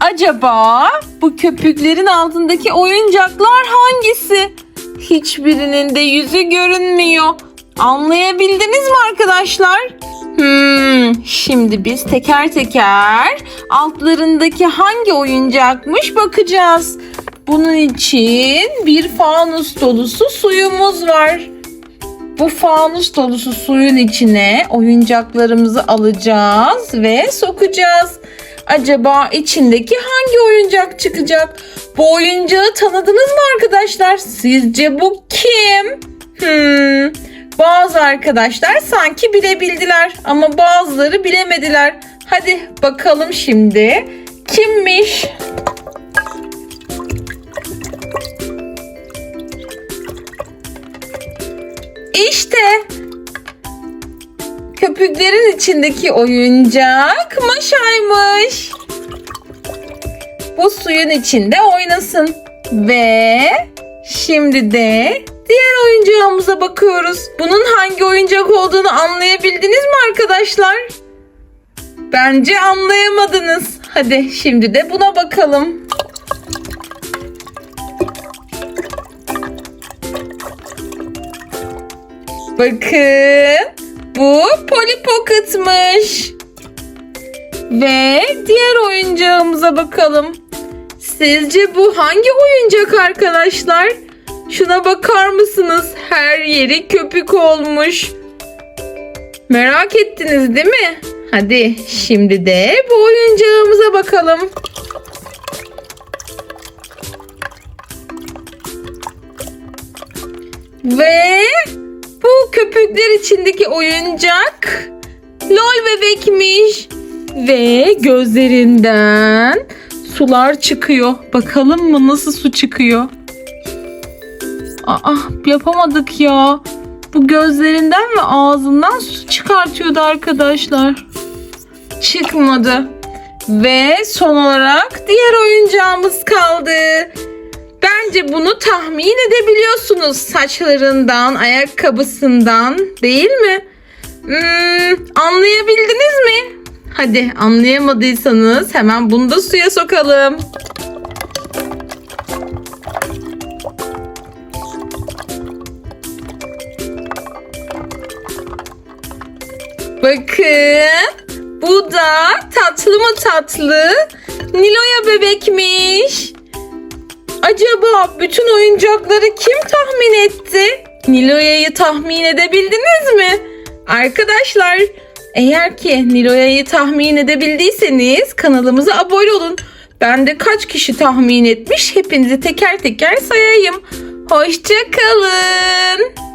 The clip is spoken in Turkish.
Acaba bu köpüklerin altındaki oyuncaklar hangisi? Hiçbirinin de yüzü görünmüyor. Anlayabildiniz mi arkadaşlar? Hmm, şimdi biz teker teker altlarındaki hangi oyuncakmış bakacağız. Bunun için bir fanus dolusu suyumuz var. Bu fanus dolusu suyun içine oyuncaklarımızı alacağız ve sokacağız. Acaba içindeki hangi oyuncak çıkacak? Bu oyuncağı tanıdınız mı arkadaşlar? Sizce bu kim? Hmm, bazı arkadaşlar sanki bilebildiler ama bazıları bilemediler. Hadi bakalım şimdi kimmiş? Köpüklerin içindeki oyuncak maşaymış. Bu suyun içinde oynasın. Ve şimdi de diğer oyuncağımıza bakıyoruz. Bunun hangi oyuncak olduğunu anlayabildiniz mi arkadaşlar? Bence anlayamadınız. Hadi şimdi de buna bakalım. Bakın bu Polly Pocket'mış. Ve diğer oyuncağımıza bakalım. Sizce bu hangi oyuncak arkadaşlar? Şuna bakar mısınız? Her yeri köpük olmuş. Merak ettiniz değil mi? Hadi şimdi de bu oyuncağımıza bakalım. Ve bu köpükler içindeki oyuncak lol bebekmiş. Ve gözlerinden sular çıkıyor. Bakalım mı nasıl su çıkıyor? Aa yapamadık ya. Bu gözlerinden ve ağzından su çıkartıyordu arkadaşlar. Çıkmadı. Ve son olarak diğer oyuncağımız kaldı. Bence bunu tahmin edebiliyorsunuz saçlarından, ayakkabısından değil mi? Hmm, anlayabildiniz mi? Hadi anlayamadıysanız hemen bunu da suya sokalım. Bakın bu da tatlı mı tatlı Nilo'ya bebekmiş. Acaba bütün oyuncakları kim tahmin etti? Nilo'ya'yı tahmin edebildiniz mi? Arkadaşlar eğer ki Nilo'ya'yı tahmin edebildiyseniz kanalımıza abone olun. Ben de kaç kişi tahmin etmiş hepinizi teker teker sayayım. Hoşçakalın.